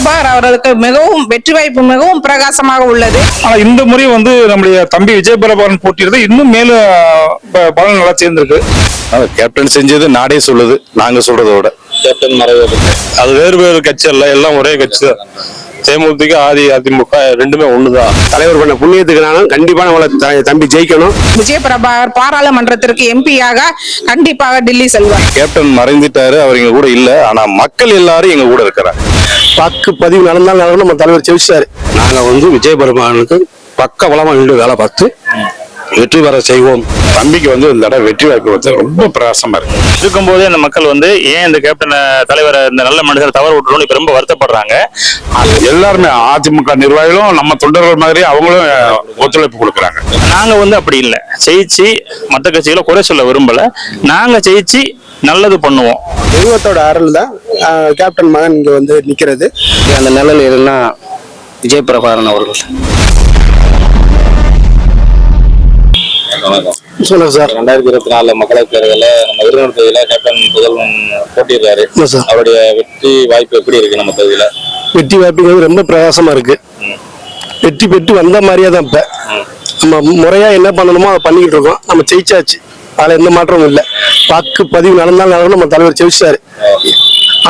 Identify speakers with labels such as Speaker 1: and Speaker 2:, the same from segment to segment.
Speaker 1: பிரபாகர் அவர்களுக்கு மிகவும் வெற்றி வாய்ப்பு மிகவும் பிரகாசமாக உள்ளது.
Speaker 2: ஆனா இந்த முறை வந்து நம்முடைய தம்பி விஜய் பிரபாகரன் போட்டியிடுறது இன்னும் மேலும் ப- பலன் நல்லா சேர்ந்திருக்கு.
Speaker 3: கேப்டன் செஞ்சது நாடே சொல்லுது. நாங்க சொல்றதை விட.
Speaker 4: கேப்டன் மறைவு.
Speaker 3: அது வேறு வேறு கட்சி அல்ல எல்லாம் ஒரே கட்சி தான். தேமுதிக ஆதி அதிமுக ரெண்டுமே ஒண்ணுதான்.
Speaker 5: தலைவர் பண்ண புண்ணியத்துக்கு நானும் கண்டிப்பா நம்மள த- தம்பி ஜெயிக்கணும்.
Speaker 1: விஜய் பிரபாகர் பாராளுமன்றத்திற்கு எம்பியாக கண்டிப்பாக டெல்லி செல்வார்.
Speaker 3: கேப்டன் மறைந்துட்டாரு அவர் எங்க கூட இல்ல. ஆனா மக்கள் எல்லாரும் எங்க கூட இருக்கிறாங்க.
Speaker 5: வாக்கு பதிவு நடந்தால் நடக்கும் நம்ம தலைவர் ஜெயிச்சாரு
Speaker 6: நாங்க வந்து விஜய் பெருமானுக்கு பக்க பலமா நின்று வேலை பார்த்து வெற்றி பெற செய்வோம்.
Speaker 3: தம்பிக்கு வந்து இந்த தடவை வெற்றி வாய்ப்பு வந்து ரொம்ப பிரகாசமா இருக்கு.
Speaker 4: இருக்கும்போதே அந்த மக்கள் வந்து ஏன் இந்த கேப்டன் தலைவரை இந்த நல்ல மனுஷரை தவற விட்டுறோம்னு இப்ப ரொம்ப வருத்தப்படுறாங்க.
Speaker 3: எல்லாருமே அதிமுக நிர்வாகிகளும் நம்ம தொண்டர்கள் மாதிரி அவங்களும் ஒத்துழைப்பு கொடுக்குறாங்க.
Speaker 4: நாங்க வந்து அப்படி இல்லை. ஜெயிச்சு மற்ற கட்சிகளை குறை சொல்ல விரும்பல. நாங்க ஜெயிச்சு நல்லது பண்ணுவோம்.
Speaker 5: தெய்வத்தோட அருள் தான் கேப்டன் மகன் இங்க வந்து நிக்கிறது.
Speaker 6: அந்த நிழல் எல்லாம் விஜய் பிரபாகரன்
Speaker 5: சொல்லுங்க சார்.
Speaker 7: ரெண்டாயிரத்தி இருபத்தி நாலு மக்களவைத் தேர்தலில் நம்ம விருதுநகர் தொகுதியில கேப்டன் புதல்வன்
Speaker 5: ஆமா சார்
Speaker 7: அவருடைய வெற்றி வாய்ப்பு எப்படி இருக்கு நம்ம தொகுதியில?
Speaker 5: வெற்றி வாய்ப்புங்கிறது ரொம்ப பிரகாசமா இருக்கு. வெற்றி பெற்று வந்த மாதிரியே தான் இப்ப. நம்ம முறையா என்ன பண்ணணுமோ அதை பண்ணிக்கிட்டு இருக்கோம். நம்ம ஜெயிச்சாச்சு. அதுல எந்த மாற்றமும் இல்லை. வாக்கு பதிவு நடந்தால் நடக்கும். நம்ம தலைவர் ஜெயிச்சாரு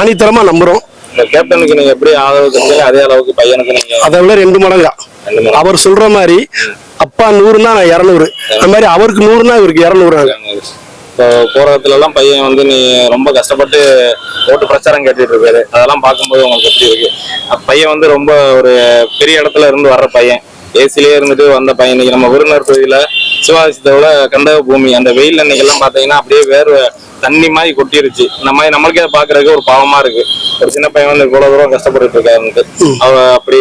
Speaker 5: ஆணித்தரமா நம்புறோம்.
Speaker 7: இந்த கேப்டனுக்கு நீங்க எப்படி ஆதரவு அதே அளவுக்கு பையனுக்கு நீங்க
Speaker 5: அதை விட ரெண்டு மடங்கு. அவர் சொல்ற மாதிரி அப்பா நூறுனா நான் இரநூறு. அந்த மாதிரி அவருக்கு நூறுனா இவருக்கு இரநூறு.
Speaker 7: இப்போ போராட்டத்துல எல்லாம் பையன் வந்து நீ ரொம்ப கஷ்டப்பட்டு ஓட்டு பிரச்சாரம் கேட்டுட்டு இருக்காரு. அதெல்லாம் பார்க்கும்போது உங்களுக்கு எப்படி இருக்கு? பையன் வந்து ரொம்ப ஒரு பெரிய இடத்துல இருந்து வர்ற பையன். ஏசிலேயே இருந்துட்டு வந்த பையன். இன்னைக்கு நம்ம விருதுநகர் தொகுதியில சிவாசித்தோட கண்டக பூமி அந்த வெயில் அன்னைக்கு எல்லாம் பாத்தீங்கன்னா அப்படியே வேர்வை தண்ணி மாதிரி கொட்டிருச்சு. இந்த மாதிரி நம்மளுக்கே பாக்குறதுக்கு ஒரு பாவமா இருக்கு. ஒரு சின்ன பையன் வந்து இவ்வளவு தூரம் கஷ்டப்பட்டு இருக்காருன்ட்டு. அவ அப்படி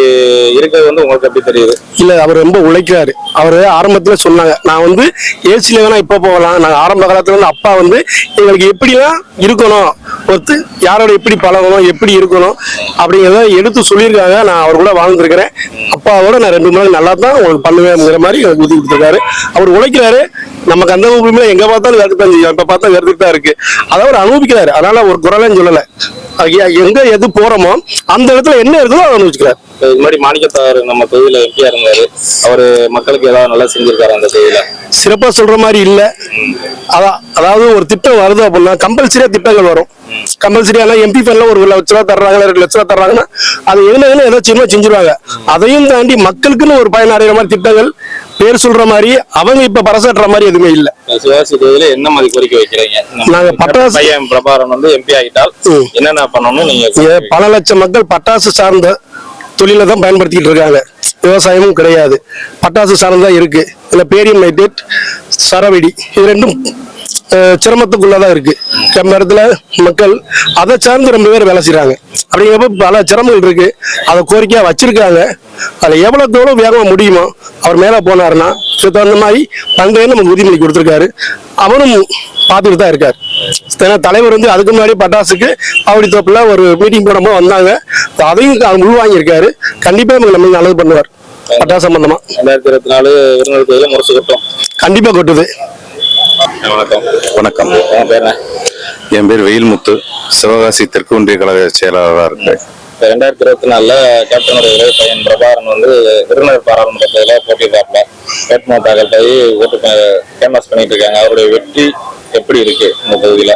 Speaker 7: இருக்கிறது வந்து உங்களுக்கு எப்படி தெரியுது?
Speaker 5: இல்ல அவர் ரொம்ப உழைக்கிறாரு. அவர் ஆரம்பத்துல சொன்னாங்க நான் வந்து ஏசில வேணா இப்ப போகலாம். நாங்க ஆரம்ப காலத்துல வந்து அப்பா வந்து எங்களுக்கு எப்படிலாம் இருக்கணும்? ஒருத்து யாரோட எப்படி பழகணும்? எப்படி இருக்கணும்? அப்படிங்கிறத எடுத்து சொல்லியிருக்காங்க. நான் அவர் கூட வாழ்ந்துருக்கிறேன். அப்பாவோட நான் ரெண்டு மணி நல்லா தான் உங்களுக்கு பண்ணுவேங்கிற மாதிரி எனக்கு உதவி கொடுத்துருக்காரு. அவர் உழைக்கிறாரு. நமக்கு அந்த உரிமையில எங்க பார்த்தாலும் வேறு தான் செய்யும். இப்ப பார்த்தா வேறு தான் இருக்கு. அதை அவர் அனுபவிக்கிறாரு. அதனால ஒரு குரலன்னு சொல்லல. எங்க எது போறோமோ அந்த இடத்துல என்ன இருக்குதோ அதை அனுபவிக்கிறார்
Speaker 7: இப்ப இது மாதிரி மாணிக்கத்தார் நம்ம தொகுதியில எம்பியா இருந்தாரு. அவரு மக்களுக்கு ஏதாவது நல்லா செஞ்சிருக்காரு அந்த தொகுதியில?
Speaker 5: சிறப்பா சொல்ற மாதிரி இல்ல. அதான் அதாவது ஒரு திட்டம் வருது அப்படின்னா கம்பல்சரியா திட்டங்கள் வரும். கம்பல்சரியா எம்பி ஃபண்ட்ல ஒரு லட்ச ரூபா தர்றாங்க ரெண்டு லட்ச ரூபா தர்றாங்கன்னா அது என்ன ஏதோ சின்ன செஞ்சிருவாங்க. அதையும் தாண்டி மக்களுக்குன்னு ஒரு பயன் அடைகிற மாதிரி திட்டங்கள் பேர் சொல்ற மாதிரி அவங்க இப்ப பரசாட்டுற மாதிரி எதுவுமே இல்ல.
Speaker 7: சிவாசி தொகுதியில என்ன மாதிரி கோரிக்கை வைக்கிறீங்க?
Speaker 5: நாங்க பட்டாசு-
Speaker 7: பையன் பிரபாகரன் வந்து எம்பி ஆகிட்டால். என்னென்ன பண்ணணும் நீங்க
Speaker 5: பல லட்சம் மக்கள் பட்டாசு சார்ந்த தொழிலை தான் பயன்படுத்திக்கிட்டு இருக்காங்க. விவசாயமும் கிடையாது. பட்டாசு சார்ந்தா இருக்கு. இதுல பேரியம் நைட்ரேட் சரவெடி இது ரெண்டும் சிரமத்துக்குள்ளதான் இருக்கு. நம்ம இடத்துல மக்கள் அதை சார்ந்து ரொம்ப பேர் வேலை செய்யறாங்க அப்படிங்கிறப்ப பல சிரமங்கள் இருக்கு. அதை கோரிக்கையா வச்சிருக்காங்க. அதுல எவ்வளவு தூரம் வேகமா முடியுமோ அவர் மேல போனாருன்னா அதுக்கு தகுந்த மாதிரி பண்றேன்னு நமக்கு உறுதிமொழி கொடுத்திருக்காரு. அவரும் பார்த்துட்டு தான் இருக்காரு. ஏன்னா தலைவர் வந்து அதுக்கு முன்னாடி பட்டாசுக்கு ஆவடி தோப்புல ஒரு மீட்டிங் போடும்போது வந்தாங்க. அதையும் அவர் உள்வாங்கியிருக்காரு. கண்டிப்பா நமக்கு நம்ம நல்லது பண்ணுவார். பட்டாசு சம்பந்தமா.
Speaker 7: ரெண்டாயிரத்தி இருபத்தி நாலு விருதுநகர் தொகுதியில முரசு கட்டும்.
Speaker 5: கண்டிப்பா கொட்டுது.
Speaker 7: வணக்கம்.
Speaker 3: வணக்கம். என் பேர் வெயில்முத்து. சிவகாசி தெற்கு ஒன்றிய கழக செயலாளராக இருக்கேன்
Speaker 7: இப்ப ரெண்டாயிரத்தி இருபத்தி நாலுல கேப்டனுடைய இளைய பையன் பிரபாகரன் வந்து விருதுநகர் பாராளுமன்ற போட்டி போட்டியிடுறாப்ல வேட்புமனு தாக்கல் பண்ணி ஓட்டு கேன்வாஸ் பண்ணிட்டு இருக்காங்க. அவருடைய வெற்றி எப்படி இருக்கு இந்த தொகுதியில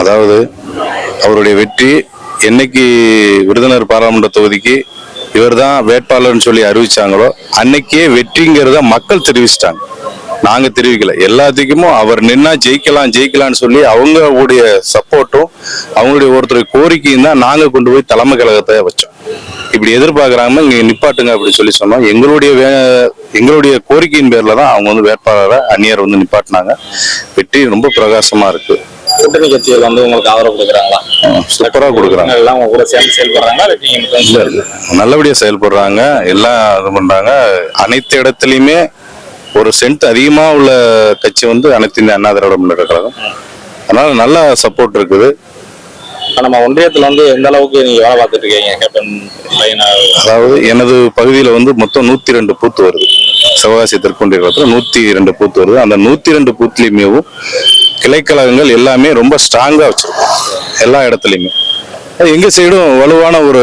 Speaker 3: அதாவது அவருடைய வெற்றி என்னைக்கு விருதுநர் பாராளுமன்ற தொகுதிக்கு இவர்தான் வேட்பாளர்னு சொல்லி அறிவிச்சாங்களோ அன்னைக்கே வெற்றிங்கிறத மக்கள் தெரிவிச்சிட்டாங்க. நாங்க தெரிவிக்கல. எல்லாத்துக்குமோ அவர் நின்னா ஜெயிக்கலாம் ஜெயிக்கலாம்னு சொல்லி அவங்களுடைய சப்போர்ட்டும் அவங்களுடைய ஒருத்தருடைய கோரிக்கையும் தான் நாங்க கொண்டு போய் தலைமை கழகத்தை வச்சோம். இப்படி எதிர்பார்க்கறாம இங்க நிப்பாட்டுங்க அப்படின்னு சொல்லி சொன்னோம். எங்களுடைய வே- எங்களுடைய கோரிக்கையின் பேர்ல தான் அவங்க வந்து வேட்பாளரை அந்நியர் வந்து நிப்பாட்டினாங்க. வெற்றி ரொம்ப பிரகாசமா இருக்கு.
Speaker 7: கூட்டணி கட்சிகள் வந்து உங்களுக்கு ஆதரவு கொடுக்குறாங்களா?
Speaker 3: சூப்பரா கொடுக்குறாங்க.
Speaker 7: எல்லாம் கூட சேர்ந்து செயல்படுறாங்களா.
Speaker 3: நல்லபடியா செயல்படுறாங்க. எல்லாம் இது பண்றாங்க. அனைத்து இடத்துலயுமே ஒரு சென்ட் அதிகமா உள்ள கட்சி வந்து அனைத்து இந்த அண்ணா திராவிட முன்னேற்ற கழகம். அதனால நல்ல சப்போர்ட் இருக்குது.
Speaker 7: இப்ப நம்ம ஒன்றியத்துல வந்து எந்த அளவுக்கு நீங்க வேலை பார்த்துட்டு இருக்கீங்க கேப்டன்
Speaker 3: அதாவது எனது பகுதியில வந்து மொத்தம் நூத்தி ரெண்டு பூத்து வருது. சிவகாசி தெற்கொண்டிய காலத்துல நூத்தி ரெண்டு பூத்து வருது. அந்த நூத்தி ரெண்டு பூத்துலயுமேவும் கிளைக்கழகங்கள் எல்லாமே ரொம்ப ஸ்ட்ராங்கா வச்சிருக்கோம். எல்லா இடத்துலயுமே. அது எங்க சைடும் வலுவான ஒரு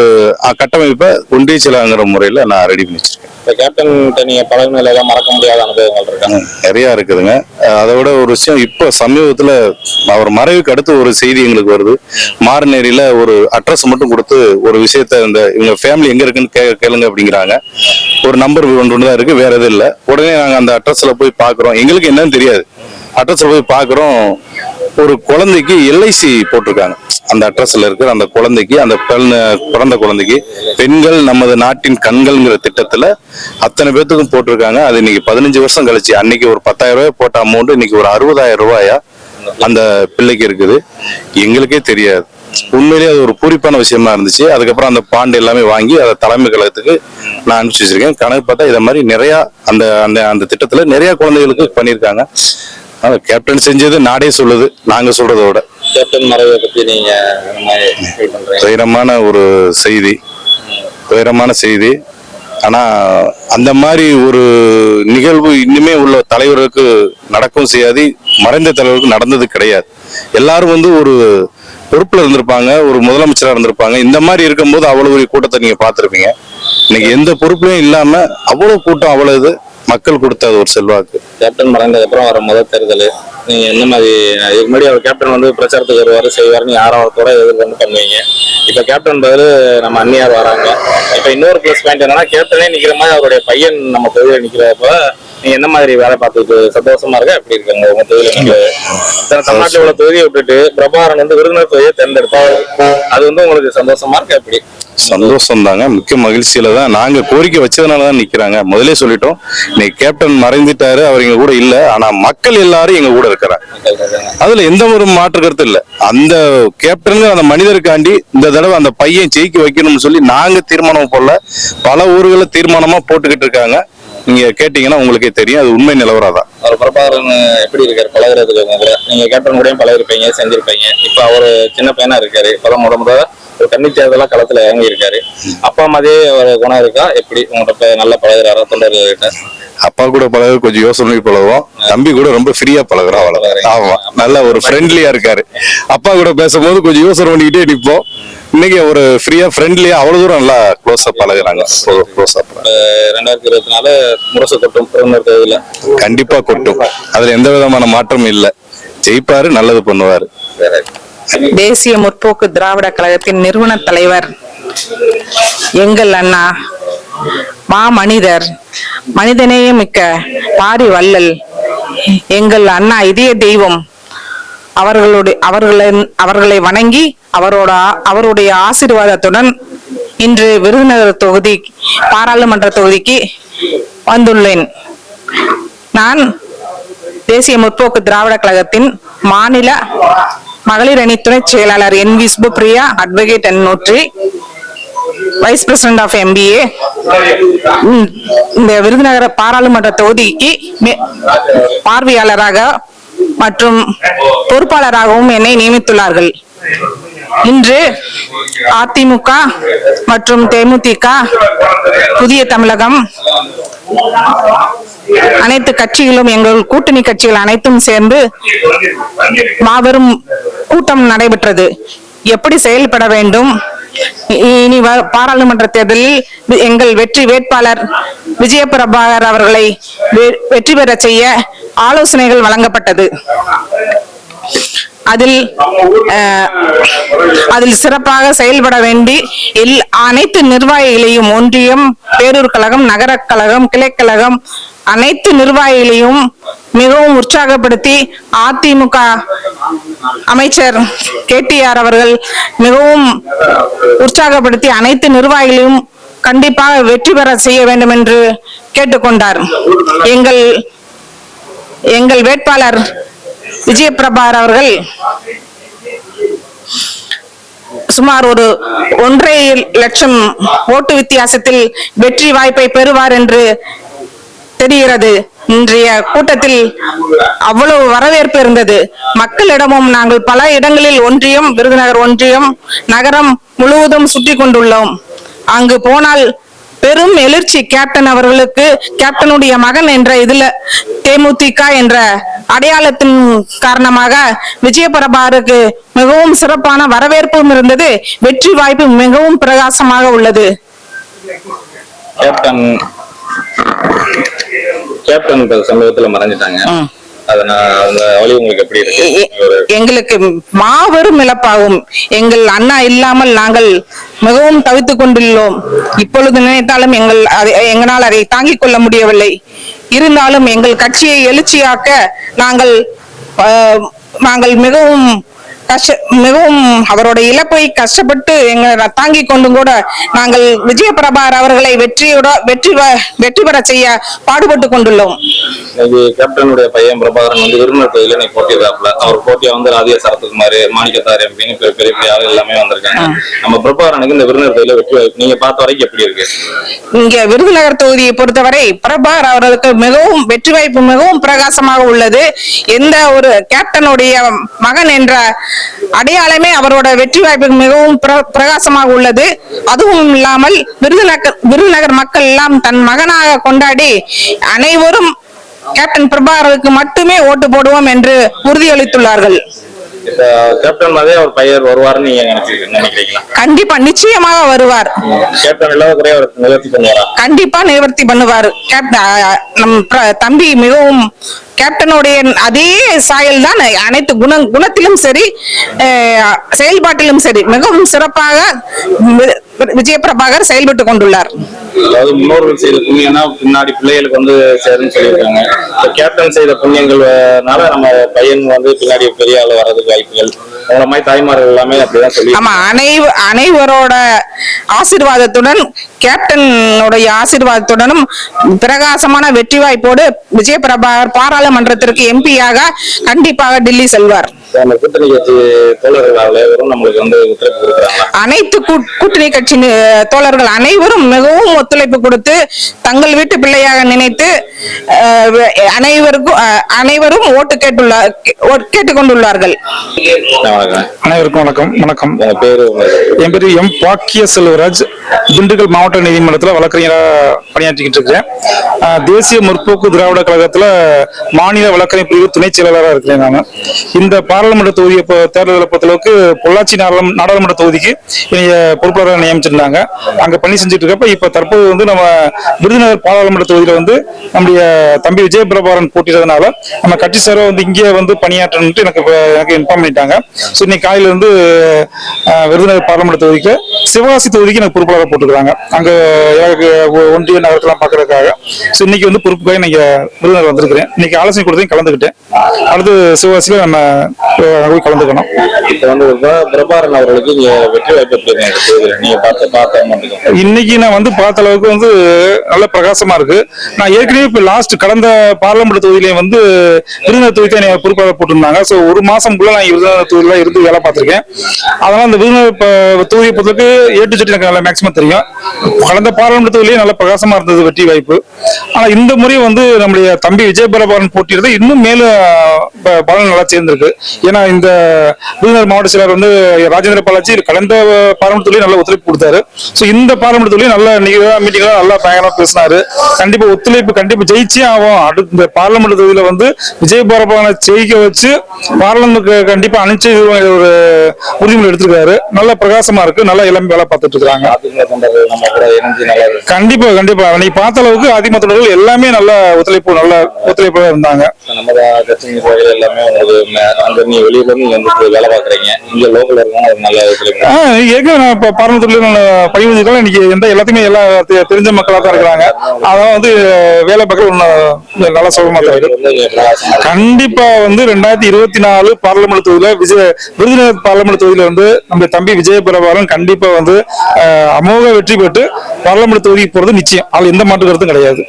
Speaker 3: கட்டமைப்பை ஒன்றிய செயலாங்கிற முறையில நான் ரெடி பண்ணி வச்சிருக்கேன்
Speaker 7: இப்ப கேப்டன் நீங்க பழகின எல்லாம் மறக்க முடியாத அனுபவங்கள் இருக்கா?
Speaker 3: நிறைய இருக்குதுங்க. அதை விட ஒரு விஷயம் இப்போ சமீபத்துல அவர் மறைவுக்கு அடுத்து ஒரு செய்தி எங்களுக்கு வருது. மாரநேரியில ஒரு அட்ரஸ் மட்டும் கொடுத்து ஒரு விஷயத்த இந்த இவங்க ஃபேமிலி எங்க இருக்குன்னு கே கேளுங்க அப்படிங்கிறாங்க. ஒரு நம்பர் ஒன்று ஒன்று தான் இருக்கு வேற எதுவும் இல்லை. உடனே நாங்க அந்த அட்ரஸ்ல போய் பாக்குறோம் எங்களுக்கு என்னன்னு தெரியாது. அட்ரஸ்ல போய் பாக்குறோம் ஒரு குழந்தைக்கு எல்ஐசி போட்டிருக்காங்க. அந்த அட்ரஸ்ல இருக்கிற அந்த குழந்தைக்கு அந்த பிறந்த- குழந்தைக்கு பெண்கள் நமது நாட்டின் கண்கள்ங்கிற திட்டத்துல அத்தனை பேத்துக்கும் போட்டிருக்காங்க. அது இன்னைக்கு பதினஞ்சு வருஷம் கழிச்சு அன்னைக்கு ஒரு பத்தாயிரம் ரூபாய் போட்ட அமௌண்ட் இன்னைக்கு ஒரு அறுபதாயிரம் ரூபாயா அந்த பிள்ளைக்கு இருக்குது. எங்களுக்கே தெரியாது. உண்மையிலேயே அது ஒரு பூரிப்பான விஷயமா இருந்துச்சு. அதுக்கப்புறம் அந்த பாண்டு எல்லாமே வாங்கி அதை தலைமை கழகத்துக்கு நான் அனுப்பிச்சு வச்சிருக்கேன். கணக்கு பார்த்தா இதை மாதிரி நிறைய அந்த அந்த அந்த திட்டத்துல நிறைய குழந்தைகளுக்கு பண்ணியிருக்காங்க. அதனால கேப்டன் செஞ்சது நாடே சொல்லுது. நாங்க சொல்றதை விட.
Speaker 7: கேப்டன் மறைவை பத்தி நீங்க
Speaker 3: துயரமான ஒரு செய்தி. துயரமான செய்தி. ஆனா அந்த மாதிரி ஒரு நிகழ்வு இன்னுமே உள்ள தலைவருக்கு நடக்கவும் செய்யாது. மறைந்த தலைவருக்கு நடந்தது கிடையாது. எல்லாரும் வந்து ஒரு பொறுப்புல இருந்திருப்பாங்க ஒரு முதலமைச்சரா இருந்திருப்பாங்க. இந்த மாதிரி இருக்கும்போது அவ்வளவு ஒரு கூட்டத்தை நீங்க பார்த்திருப்பீங்க. இன்னைக்கு எந்த பொறுப்புலையும் இல்லாம அவ்வளவு கூட்டம் அவ்வளவு இது. மக்கள் கொடுத்த ஒரு செல்வாக்கு.
Speaker 7: கேப்டன் மறைந்ததுக்கப்புறம் வர முதல் தேர்தல் நீங்க என்ன மாதிரி இதுக்கு முன்னாடி அவர் கேப்டன் வந்து பிரச்சாரத்துக்கு வருவாரு செய்வார் நீங்க கூட எதிர்கொண்டு பண்ணுவீங்க. இப்ப கேப்டன் பதில் நம்ம அந்நியார் வராங்க. இப்ப இன்னொரு ப்ளஸ் பாயிண்ட் என்னன்னா கேப்டனே நிக்கிற மாதிரி அவருடைய பையன் நம்ம தொழில நிக்கிறப்ப நீங்க என்ன மாதிரி வேலை பார்த்துட்டு சந்தோஷமா இருக்கா? எப்படி இருக்காங்க உங்க தொழில தமிழ்நாட்டுல உள்ள தொகுதியை விட்டுட்டு பிரபாகரன் வந்து விருதுநகர் தொகுதியை தேர்ந்தெடுத்தாரு. அது வந்து உங்களுக்கு சந்தோஷமா இருக்கா எப்படி?
Speaker 3: சந்தோஷம் தாங்க முக்கிய மகிழ்ச்சியில தான். நாங்க கோரிக்கை வச்சதுனால தான் நிக்கிறாங்க. முதலே சொல்லிட்டோம். இன்னைக்கு கேப்டன் மறைந்துட்டாரு. அவர் எங்க கூட இல்ல. ஆனா மக்கள் எல்லாரும் எங்க கூட இருக்கிறாங்க. அதுல எந்த ஒரு மாற்று கருத்து இல்ல. அந்த கேப்டன் அந்த மனிதருக்காண்டி இந்த தடவை அந்த பையன் ஜெயிக்க வைக்கணும்னு சொல்லி நாங்க தீர்மானம் போடல. பல ஊர்களில் தீர்மானமா போட்டுக்கிட்டு இருக்காங்க. நீங்க கேட்டீங்கன்னா உங்களுக்கே தெரியும். அது உண்மை நிலவரம் தான்
Speaker 7: அவர் பிரபாகரன் எப்படி இருக்காரு? பழகிறதுக்கு கூட நீங்க கேட்டவங்க கூடயும் பழகிருப்பீங்க செஞ்சிருப்பீங்க. இப்ப அவர் சின்ன பையனா இருக்காரு. இப்பதான் முத முத ஒரு கண்ணி தேர்தலாம் களத்துல இறங்கி இருக்காரு அப்பா மாதிரியே ஒரு குணம் இருக்கா? எப்படி? உங்கள்கிட்ட நல்ல பழகிறாரா? தொண்டர்கள்கிட்ட
Speaker 3: அப்பா கூட பழக கொஞ்சம் யோசனை பழகுவோம். தம்பி கூட ரொம்ப ஃப்ரீயா பழகுறோம் அவ்வளவுதான். ஆமா. நல்ல ஒரு ஃப்ரெண்ட்லியா இருக்காரு. அப்பா கூட பேசும்போது கொஞ்சம் யோசனை பண்ணிக்கிட்டே நிப்போம். இன்னைக்கு ஒரு ஃப்ரீயா ஃப்ரெண்ட்லியா அவ்வளவு தூரம் நல்லா க்ளோஸா பழகுறாங்க. க்ளோஸா
Speaker 7: ரெண்டாயிரத்தி இருபத்தி நாலு முரசு கொட்டும்
Speaker 3: கண்டிப்பா கொட்டும். அதுல எந்த விதமான மாற்றமும் இல்ல. ஜெயிப்பாரு நல்லது பண்ணுவாரு.
Speaker 1: தேசிய முற்போக்கு திராவிட கழகத்தின் நிறுவன தலைவர் எங்கள் அண்ணா மா மனிதர் மனிதநேயம் மிக்க பாரி வள்ளல் எங்கள் அண்ணா இதய தெய்வம். அவர்களுடைய அவர்களை அவர்களை வணங்கி அவரோட அவருடைய ஆசீர்வாதத்துடன் இன்று விருதுநகர் தொகுதி பாராளுமன்ற தொகுதிக்கு வந்துள்ளேன். நான் தேசிய முற்போக்கு திராவிட கழகத்தின் மாநில மகளிர் அணி துணை செயலாளர் N V Subapriya advocate and vice president of MBA இந்த விருதுநகர பாராளுமன்ற தொகுதிக்கு மே- பார்வையாளராக மற்றும் பொறுப்பாளராகவும் என்னை நியமித்துள்ளார்கள். இன்று அதிமுக மற்றும் தேமுதிக புதிய தமிழகம் அனைத்து கட்சிகளும் எங்கள் கூட்டணி கட்சிகள் அனைத்தும் சேர்ந்து மாபெரும் கூட்டம் நடைபெற்றது. எப்படி செயல்பட வேண்டும்? இனி பாராளுமன்ற தேர்தலில் எங்கள் வெற்றி வேட்பாளர் விஜயபிரபாகர் அவர்களை வெற்றி பெற செய்ய ஆலோசனைகள் வழங்கப்பட்டது. அதில் அதில் சிறப்பாக செயல்பட வேண்டி எல் அனைத்து நிர்வாகிகளையும் ஒன்றியம் பேரூர் கழகம் நகரக் கழகம் கிளைக்கழகம் அனைத்து நிர்வாகிகளையும் மிகவும் உற்சாகப்படுத்தி அதிமுக அமைச்சர் கேடிஆர் அவர்கள் மிகவும் உற்சாகப்படுத்தி அனைத்து நிர்வாகிகளையும் கண்டிப்பாக வெற்றி பெற செய்ய வேண்டும் என்று கேட்டுக்கொண்டார். எங்கள் எங்கள் வேட்பாளர் விஜயபிரபார் அவர்கள் சுமார் ஒரு ஒன்றரை லட்சம் ஓட்டு வித்தியாசத்தில் வெற்றி வாய்ப்பை பெறுவார் என்று தெரிகிறது. இன்றைய கூட்டத்தில் அவ்வளவு வரவேற்பு இருந்தது. மக்களிடமும் நாங்கள் பல இடங்களில் ஒன்றியம் விருதுநகர் ஒன்றியம் நகரம் முழுவதும் சுற்றி கொண்டுள்ளோம். அங்கு போனால் பெரும் எழுச்சி கேப்டன் அவர்களுக்கு கேப்டனுடைய மகன் என்ற இதுல தேமுதிக என்ற அடையாளத்தின் காரணமாக விஜயபிரபாருக்கு மிகவும் சிறப்பான வரவேற்பும் இருந்தது. வெற்றி வாய்ப்பு மிகவும் பிரகாசமாக உள்ளது.
Speaker 7: கேப்டன் கேப்டன் சமீபத்துல மறைஞ்சிட்டாங்க.
Speaker 1: எங்களுக்கு மாபெரும் இழப்பாகும். எங்கள் அண்ணா இல்லாமல் நாங்கள் மிகவும் தவித்துக் கொண்டுள்ளோம். இப்பொழுது நினைத்தாலும் எங்கள் எங்களால் அதை தாங்கிக் கொள்ள முடியவில்லை. இருந்தாலும் எங்கள் கட்சியை எழுச்சியாக்க நாங்கள் நாங்கள் மிகவும் கஷ்ட மிகவும் அவரோட இழப்பை கஷ்டப்பட்டு எங்க தாங்கிக் கொண்டும் கூட நாங்கள் விஜயபிரபார் அவர்களை வெற்றியோட வெற்றி வெற்றி பெற செய்ய பாடுபட்டு கொண்டுள்ளோம்.
Speaker 7: கேப்டனுடைய பையன் பிரபாகரன் வந்து விருந்தினர் தொகுதியில இன்னைக்கு அவர் போட்டியா வந்து ராதியா சரத்குமார் மாணிக்கத்தார் எம்பின்னு பெரிய பெரிய பெரிய ஆள் எல்லாமே வந்திருக்காங்க. நம்ம பிரபாகரனுக்கு இந்த விருந்தினர் தொகுதியில வெற்றி வாய்ப்பு நீங்க பார்த்த வரைக்கும் எப்படி இருக்கு?
Speaker 1: இங்க விருதுநகர் தொகுதியை பொறுத்தவரை பிரபார் அவர்களுக்கு மிகவும் வெற்றி வாய்ப்பு மிகவும் பிரகாசமாக உள்ளது. எந்த ஒரு கேப்டனுடைய மகன் என்ற அடையாளமே அவரோட வெற்றி வாய்ப்பு மிகவும் பிர- பிரகாசமாக உள்ளது. அதுவும் இல்லாமல் விருதுநகர் விருதுநகர் மக்கள் எல்லாம் தன் மகனாக கொண்டாடி அனைவரும் கேப்டன் பிரபாகருக்கு மட்டுமே ஓட்டு போடுவோம் என்று உறுதியளித்துள்ளார்கள்.
Speaker 7: கேப்டன் மாதிரி அவர் பையன் வருவாருன்னு நீங்க நினைக்கிறீங்களா?
Speaker 1: கண்டிப்பா நிச்சயமாக வருவார்.
Speaker 7: கேப்டன் இல்லாத நிவர்த்தி பண்ணுவாரா?
Speaker 1: கண்டிப்பா நிவர்த்தி பண்ணுவார். கேப்டன் நம் தம்பி மிகவும் கேப்டனுடைய அதே சாயல் தான் அனைத்து குண குணத்திலும் சரி செயல்பாட்டிலும் சரி மிகவும் சிறப்பாக விஜயபிரபாகர் செயல்பட்டு கொண்டுள்ளார்.
Speaker 7: அதாவது முன்னோர்கள் செய்த புண்ணியம்னா பின்னாடி பிள்ளைகளுக்கு வந்து சேருன்னு சொல்லியிருக்காங்க. இப்ப கேப்டன் செய்த புண்ணியங்கள்னால நம்ம பையன் வந்து பின்னாடி பெரிய ஆள் வர்றதுக்கு வாய்ப்புகள் மாதிரி தாய்மார்கள் எல்லாமே அப்படிதான் சொல்லி
Speaker 1: ஆமா அனைவ அனைவரோட ஆசீர்வாதத்துடன் கேப்டனுடைய ஆசீர்வாதத்துடனும் பிரகாசமான வெற்றி வாய்ப்போடு விஜயபிரபாகர் பாராளுமன்றத்திற்கு எம்பியாக கண்டிப்பாக டெல்லி செல்வார். அனைத்து கூட்- கூட்டணி கட்சி தோழர்கள் அனைவரும் மிகவும் ஒத்துழைப்பு கொடுத்து தங்கள் வீட்டு பிள்ளையாக நினைத்து அனைவருக்கும் அனைவரும் ஓட்டு கேட்டுள்ளார் கேட்டுக்கொண்டுள்ளார்கள்.
Speaker 2: அனைவருக்கும் வணக்கம். வணக்கம். என் பேரு எம் பாக்கிய செல்வராஜ் திண்டுக்கல் மாவட்ட நீதிமன்றத்தில் வழக்கறிஞராக பணியாற்றிக்கிட்டு இருக்கிறேன் தேசிய முற்போக்கு திராவிட கழகத்தில் மாநில வழக்கறிஞர் பிரிவு துணை செயலாளராக இருக்கிறேன் நான். இந்த பாராளுமன்ற தொகுதியை இப்போ தேர்தலை பொறுத்தளவுக்கு பொள்ளாச்சி நாடாளும- நாடாளுமன்ற தொகுதிக்கு என்னைய பொறுப்பாளராக நியமிச்சிருந்தாங்க. அங்கே பணி செஞ்சுட்டு இருக்கப்ப இப்போ தற்போது வந்து நம்ம விருதுநகர் பாராளுமன்ற தொகுதியில் வந்து நம்முடைய தம்பி விஜயபிரபாரன் போட்டியிட்டதுனால நம்ம கட்சி சார்பா வந்து இங்கே வந்து பணியாற்றணும்ட்டு எனக்கு எனக்கு இன்ஃபார்ம் பண்ணிட்டாங்க. ஸோ இன்னைக்கு காலையிலேருந்து விருதுநகர் பாராளுமன்ற தொகுதிக்கு சிவகாசி தொகுதிக்கு எனக்கு பொறுப்பாளராக போட்டுருக்காங்க அங்க ஒன்றிய நகரத்தெல்லாம் பார்க்கறதுக்காக ஸோ இன்னைக்கு வந்து பொறுப்புக்காக நீங்க விருதுநகர் வந்திருக்கிறேன். இன்னைக்கு ஆலோசனை கொடுத்தையும் கலந்துக்கிட்டேன். அடுத்து சிவகாசியில நம்ம போய் கலந்துக்கணும்.
Speaker 7: இப்ப வந்து பிர- பிரபாகரன் அவர்களுக்கு இங்க வெற்றி வாய்ப்பு எப்படி இருக்கு? இந்த தொகுதியில நீங்க பார்த்து பார்த்த
Speaker 2: இன்னைக்கு நான் வந்து பார்த்த அளவுக்கு வந்து நல்ல பிரகாசமா இருக்கு. நான் ஏற்கனவே இப்ப லாஸ்ட் கடந்த பார்லமெண்ட் தொகுதியிலையும் வந்து விருதுநகர் தொகுதிக்கு என்னை பொறுப்பாளர் போட்டிருந்தாங்க. ஸோ ஒரு மாசம் குள்ள நான் விருதுநகர் தொகுதியில இருந்து வேலை பார்த்திருக்கேன். அதனால அந்த விருதுநகர் தொகுதியை பொறுத்தவரைக்கு ஏ டு ஜெட் எனக்கு நல்லா மேக்ஸிமம் தெரியும். கடந்த பாராளுமன்றத்திலேயே நல்ல பிரகாசமா இருந்தது வெற்றி வாய்ப்பு. ஆனா இந்த முறை வந்து நம்முடைய தம்பி விஜயபரபாரன் போட்டியிடுறது இன்னும் மேலும் ப- பலன் நல்லா சேர்ந்திருக்கு. ஏன்னா இந்த விருதுநகர் மாவட்ட செயலர் வந்து ராஜேந்திர பாலாஜி கடந்த பாராளுமன்றத்திலேயே நல்ல ஒத்துழைப்பு கொடுத்தாரு. ஸோ இந்த பார்லமெண்ட் நல்ல நிகழ்வா மீட்டிங்ல நல்லா பயங்கரமா பேசினாரு. கண்டிப்பா ஒத்துழைப்பு கண்டிப்பா ஜெயிச்சே ஆகும் அடுத்த இந்த பாராளுமன்ற தொகுதியில வந்து விஜயபரபாரனை ஜெயிக்க வச்சு பாராளுமன்ற கண்டிப்பா அனுப்பிச்சு ஒரு உறுதிமொழி எடுத்திருக்காரு. நல்ல பிரகாசமா இருக்கு. நல்லா இளம்பி வேலை பார்த்துட்டு இருக்காங்க.
Speaker 7: இணைஞ்சு நல்லா இருக்கு.
Speaker 2: கண்டிப்பா கண்டிப்பா. நீ பார்த்த அளவுக்கு அதிமுக தொண்டர்கள் எல்லாமே நல்ல ஒத்துழைப்பு நல்ல ஒத்துழைப்பா இருந்தாங்க.
Speaker 7: நம்ம கட்சி நிர்வாகிகள் எல்லாமே உங்களுக்கு அங்க நீ வெளியில இருந்து வந்து வேலை பாக்குறீங்க இங்க லோக்கல்ல இருக்கவங்க ஒரு நல்ல ஒத்துழைப்பு.
Speaker 2: ஏற்கனவே நான் இப்போ பாரம்பரியத்தில் நான் பணிபுரிஞ்சுக்கலாம் இன்னைக்கு எந்த எல்லாத்தையுமே எல்லா தெரிஞ்ச மக்களா தான் இருக்கிறாங்க. அதான் வந்து வேலை பார்க்க இன்னும் நல்லா சுலபமா தான். கண்டிப்பா வந்து ரெண்டாயிரத்தி இருபத்தி நாலு பார்லமெண்ட் தொகுதியில விஜய விருதுநகர் பார்லமெண்ட் தொகுதியில வந்து நம்ம தம்பி விஜயபிரபாரன் கண்டிப்பா வந்து அமோக வெற்றி பெற்று பார்லமெண்ட் தொகுதிக்கு போறது நிச்சயம். அதுல எந்த மாற்று கருத்தும் கிடையாது.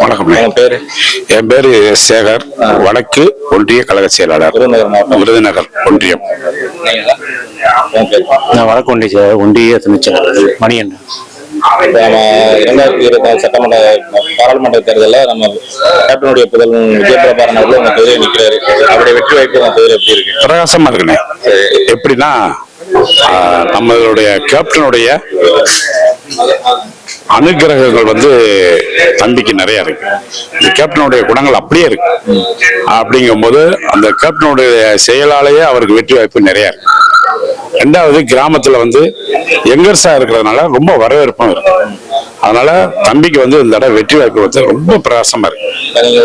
Speaker 7: வணக்கம் பேரு?
Speaker 3: என் பேரு சேகர். வடக்கு ஒன்றிய கழக செயலாளர்.
Speaker 7: விருதுநகர்
Speaker 3: ஒன்றியம்.
Speaker 8: நான் வடக்கு ஒன்றிய ஒன்றிய துணைச்செயலாளர் மணியன்
Speaker 7: இரண்டாயிரத்தி இருபத்தி நாலு சட்டமன்ற பாராளுமன்ற தேர்தலில் நம்ம கேப்டனுடைய புதல்வன் விஜயபிரபாரன் அவர்கள் உங்க தொகுதியில் நிக்கிறாரு. அவருடைய வெற்றி வாய்ப்பு உங்க தொகுதியில் எப்படி இருக்கு?
Speaker 3: பிரகாசமா இருக்குண்ணே. எப்படின்னா நம்மளுடைய கேப்டனுடைய
Speaker 9: அனுகிரகங்கள் வந்து தம்பிக்கு நிறைய இருக்கு. இந்த கேப்டனுடைய குணங்கள் அப்படியே இருக்கு. அப்படிங்கும்போது அந்த கேப்டனுடைய செயலாலேயே அவருக்கு வெற்றி வாய்ப்பு நிறைய இருக்கு. ரெண்டாவது கிராமத்துல வந்து யங்கர்ஸா இருக்கிறதுனால ரொம்ப வரவேற்பும் இருக்கு. அதனால தம்பிக்கு வந்து இந்த தடவை வெற்றி வாய்ப்பு வந்து ரொம்ப பிரகாசமா இருக்கு.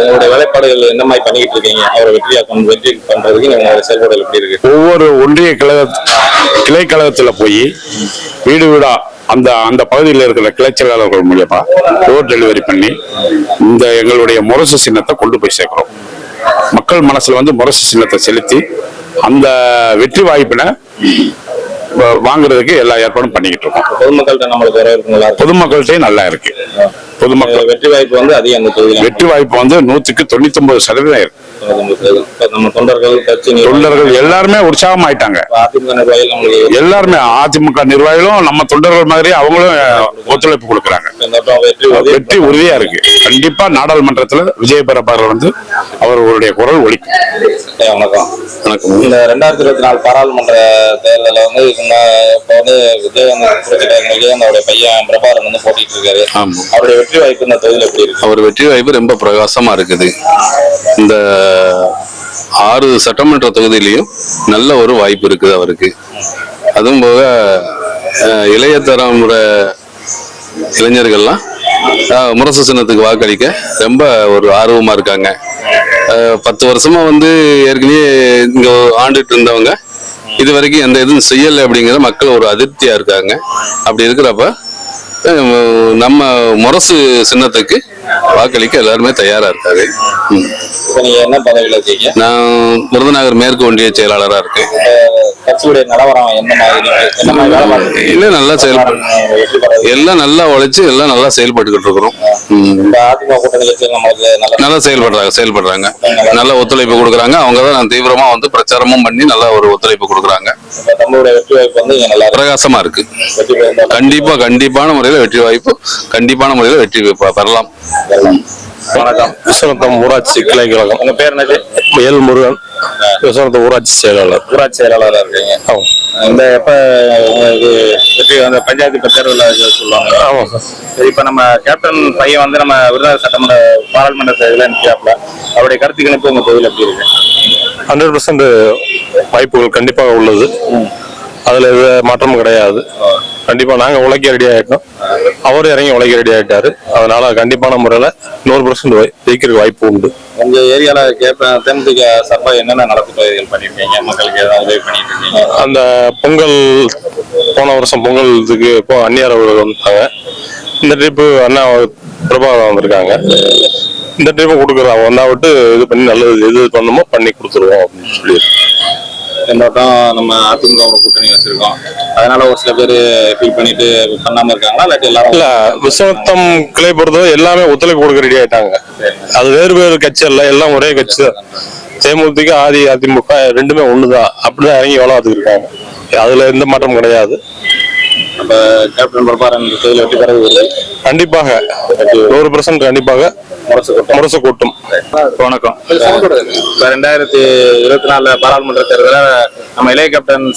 Speaker 7: உங்களுடைய வேலைப்பாடுகள் என்ன மாதிரி பண்ணிக்கிட்டு இருக்கீங்க? அவரை வெற்றியாக்கம் வெற்றி பண்றதுக்கு செயல்பாடுகள் எப்படி இருக்கு?
Speaker 9: ஒவ்வொரு ஒன்றிய கிளை கழகத்துல போய் வீடு வீடா அந்த அந்த பகுதியில் இருக்கிற கிளை செயலாளர்கள் மூலியமா டோர் டெலிவரி பண்ணி இந்த எங்களுடைய முரசு சின்னத்தை கொண்டு போய் சேர்க்கிறோம். மக்கள் மனசுல வந்து முரசு சின்னத்தை செலுத்தி அந்த வெற்றி வாய்ப்பினை வாங்குறதுக்கு எல்லா ஏற்பாடும் பண்ணிக்கிட்டு இருக்கோம்.
Speaker 7: பொதுமக்கள்கிட்ட நம்மளுக்கு வரவேற்பு நல்லா இருக்கு.
Speaker 9: பொதுமக்கள்கிட்டயும் நல்லா இருக்கு. பொதுமக்கள்
Speaker 7: வெற்றி வாய்ப்பு வந்து அதிகம்
Speaker 9: வெற்றி வாய்ப்பு வந்து நூத்துக்கு தொண்ணூத்தி ஒன்பது சதவீதம் இருக்கு.
Speaker 7: நம்ம தொண்டர்கள் கட்சி
Speaker 9: தொண்டர்கள் எல்லாருமே உற்சாகம் ஆயிட்டாங்க எல்லாருமே அதிமுக நிர்வாகிகளும் நம்ம தொண்டர்கள் மாதிரி அவங்களும் ஒத்துழைப்பு கொடுக்குறாங்க.
Speaker 7: வெற்றி உறுதி.
Speaker 9: வெற்றி உறுதியா இருக்கு. கண்டிப்பா நாடாளுமன்றத்துல விஜய் பெறப்பார் வந்து அவர்களுடைய குரல் ஒலிக்கும்.
Speaker 7: ஐயா, வணக்கம்.
Speaker 9: வணக்கம்.
Speaker 7: இந்த ரெண்டாயிரத்தி இருபத்தி நாலு பாராளுமன்ற தேர்தலில் வந்து இப்ப வந்து விஜயகாந்த் விஜயகாந்தோட பையன் பிரபாகரன் வந்து போட்டிட்டு இருக்காரு. அவருடைய வெற்றி வாய்ப்பு இந்த தொகுதியில் எப்படி இருக்கு?
Speaker 10: அவர் வெற்றி வாய்ப்பு ரொம்ப பிரகாசமா இருக்குது. இந்த ஆறு சட்டமன்ற தொகுதியிலையும் நல்ல ஒரு வாய்ப்பு இருக்குது அவருக்கு. அதுவும் போக இளைய தலைமுறை இளைஞர்கள்லாம் முரசு சின்னத்துக்கு வாக்களிக்க ரொம்ப ஒரு ஆர்வமாக இருக்காங்க. பத்து வருஷமாக வந்து ஏற்கனவே இங்கே ஆண்டுட்டு இருந்தவங்க இது வரைக்கும் எந்த இதுவும் செய்யலை அப்படிங்கிற மக்கள் ஒரு அதிருப்தியாக இருக்காங்க. அப்படி இருக்கிறப்ப நம்ம முரசு சின்னத்துக்கு வாக்களிக்க எல்லாருமே தயாரா இருக்காரு.
Speaker 7: என்ன பதவியில் இருக்கீங்க?
Speaker 10: நான் விருதுநகர் மேற்கு ஒன்றிய செயலாளரா இருக்கேன்.
Speaker 7: கட்சியுடைய நிலவரம் என்ன மாதிரி?
Speaker 10: இல்ல நல்லா செயல்படு எல்லாம் நல்லா உழைச்சு எல்லாம் நல்லா செயல்பட்டுக்கிட்டு இருக்கிறோம்.
Speaker 7: நல்ல
Speaker 10: செயல்படுறாங்க செயல்படுறாங்க. நல்ல ஒத்துழைப்பு கொடுக்குறாங்க. அவங்க தான் தீவிரமா வந்து பிரச்சாரமும் பண்ணி நல்லா ஒரு ஒத்துழைப்பு கொடுக்குறாங்க. பிரகாசமா இருக்கு. கண்டிப்பா கண்டிப்பான முறையில வெற்றி வாய்ப்பு கண்டிப்பான முறையில வெற்றி பெறலாம்.
Speaker 7: வணக்கம்.
Speaker 6: விஸ்வநாதம் ஊராட்சி கிளை கழகம்.
Speaker 7: உங்க பேர் என்னது?
Speaker 6: எல் முருகன் விஸ்வநாதம் ஊராட்சி செயலாளர்.
Speaker 7: ஊராட்சி செயலாளராக இருக்கீங்க. இந்த எப்ப உங்களுக்கு வெற்றி அந்த பஞ்சாயத்து தேர்தலில் சொல்லுவாங்க.
Speaker 6: ஆமாம் சார்
Speaker 7: இப்ப நம்ம கேப்டன் பையன் வந்து நம்ம விருதுநகர் சட்டமன்ற பாராளுமன்ற தேர்தலில் நிற்கிறாப்ல அவருடைய கருத்து கணிப்பு உங்க தொகுதியில் எப்படி இருக்கு?
Speaker 6: ஹண்ட்ரட் பர்சன்ட் வாய்ப்புகள் கண்டிப்பாக உள்ளது. அதுல எந்த மாற்றமும் கிடையாது. கண்டிப்பா நாங்க உழைக்க ரெடி ஆயிட்டோம். அவர் இறங்கி உழைக்க ரெடி ஆயிட்டாரு. அதனால கண்டிப்பான முறையில நூறு பர்சன்ட் ஜெயிக்கிறதுக்கு வாய்ப்பு உண்டு.
Speaker 7: உங்க ஏரியால தேமுதிக சார்பா என்னென்ன நலத்திட்டங்கள் பண்ணிருக்கீங்க மக்களுக்கு ஏதாவது உதவி பண்ணிட்டு இருக்கீங்க
Speaker 6: அந்த பொங்கல் போன வருஷம் பொங்கல் இதுக்கு இப்போ அந்நியார் அவர்கள் வந்தாங்க. இந்த ட்ரிப்பு அண்ணா பிரபாகரன் வந்திருக்காங்க. இந்த ட்ரிப்பும் கொடுக்குறாங்க வந்தா விட்டு இது பண்ணி நல்லது எது பண்ணணுமோ பண்ணி கொடுத்துருவோம் அப்படின்னு சொல்லி.
Speaker 7: இந்த வட்டம் நம்ம அதிமுக கூட்டணி வச்சிருக்கோம். அதனால ஒரு சில பேர் ஃபீல் பண்ணிட்டு பண்ணாம இருக்காங்களா? இல்லாட்டி எல்லாரும்
Speaker 6: இல்ல விஸ்வத்தம் கிளை பொறுத்தவரை எல்லாமே ஒத்துழைப்பு கொடுக்க ரெடி ஆயிட்டாங்க. அது வேறு வேறு கட்சி அல்ல எல்லாம் ஒரே கட்சி தான். தேமுதிக ஆதி அதிமுக ரெண்டுமே ஒண்ணுதான். அப்படிதான் இறங்கி எவ்வளவு இருக்காங்க. அதுல எந்த மாற்றம் கிடையாது.
Speaker 7: நம்ம கேப்டன் பிரபாரன் தொகுதியில் வெற்றி உறுதி.
Speaker 6: கண்டிப்பாக. நூறு பெர்சன்ட் கண்டிப்பாக.
Speaker 7: முரசு கூட்டம்.
Speaker 4: வணக்கம்.
Speaker 7: இப்ப ரெண்டாயிரத்தி இருபத்தி நாலு பாராளுமன்ற தேர்தலில் நம்ம இளைய கேப்டன்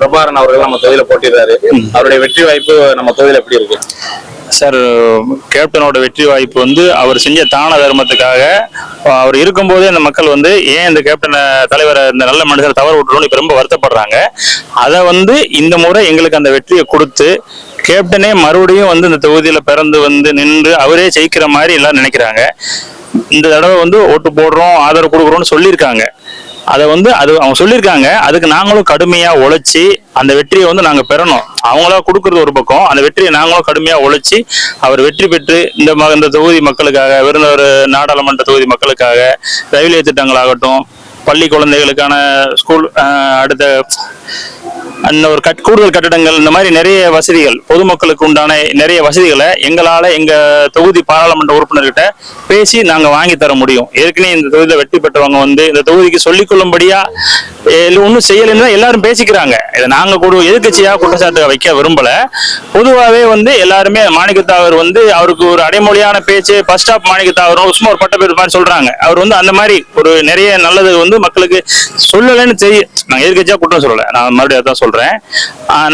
Speaker 7: பிரபாகரன் அவர்கள் நம்ம தொகுதியில போட்டிடுறாரு அவருடைய வெற்றி வாய்ப்பு நம்ம தொகுதியில எப்படி இருக்கு?
Speaker 4: சார் கேப்டனோட வெற்றி வாய்ப்பு வந்து அவர் செஞ்ச தான தர்மத்துக்காக அவர் இருக்கும்போதே அந்த மக்கள் வந்து ஏன் இந்த கேப்டனை தலைவரை இந்த நல்ல மனுஷர் தவறு விட்டுறோம்னு இப்போ ரொம்ப வருத்தப்படுறாங்க. அதை வந்து இந்த முறை எங்களுக்கு அந்த வெற்றியை கொடுத்து கேப்டனே மறுபடியும் வந்து இந்த தொகுதியில் பிறந்து வந்து நின்று அவரே ஜெயிக்கிற மாதிரி எல்லாரும் நினைக்கிறாங்க. இந்த தடவை வந்து ஓட்டு போடுறோம் ஆதரவு கொடுக்குறோம்னு சொல்லியிருக்காங்க. அதை வந்து அது அவங்க சொல்லியிருக்காங்க. அதுக்கு நாங்களும் கடுமையா உழைச்சி அந்த வெற்றியை வந்து நாங்க பெறணும். அவங்களா கொடுக்கறது ஒரு பக்கம். அந்த வெற்றியை நாங்களும் கடுமையா உழைச்சி அவர் வெற்றி பெற்று இந்த ம- இந்த தொகுதி மக்களுக்காக விருந்தவர் நாடாளுமன்ற தொகுதி மக்களுக்காக ரயில்வே திட்டங்களாகட்டும் பள்ளி குழந்தைகளுக்கான ஸ்கூல் அடுத்த ஒரு கட் கூடுதல் கட்டடங்கள் இந்த மாதிரி நிறைய வசதிகள் பொதுமக்களுக்கு உண்டான நிறைய வசதிகளை எங்களால் எங்கள் தொகுதி பாராளுமன்ற உறுப்பினர்கிட்ட பேசி நாங்கள் வாங்கி தர முடியும். ஏற்கனவே இந்த தொகுதியில் வெற்றி பெற்றவங்க வந்து இந்த தொகுதிக்கு சொல்லிக்கொள்ளும்படியா ஒன்றும் செய்யலைன்னு எல்லாரும் பேசிக்கிறாங்க. இதை நாங்கள் கூட எதிர்கட்சியாக குற்றச்சாட்டு வைக்க விரும்பல. பொதுவாகவே வந்து எல்லாருமே மாணிக்கத்தாவர் வந்து அவருக்கு ஒரு அடைமொழியான பேச்சு பஸ் ஸ்டாப் மாணிக்கத்தாவர் சும்மா ஒரு பட்ட பேர் மாதிரி சொல்கிறாங்க அவர் வந்து அந்த மாதிரி ஒரு நிறைய நல்லது வந்து மக்களுக்கு சொல்லலைன்னு தெரியும் நான் எதிர்கட்சியாக குற்றம் சொல்லலை. நான் மறுபடியும் தான் சொல்கிறேன்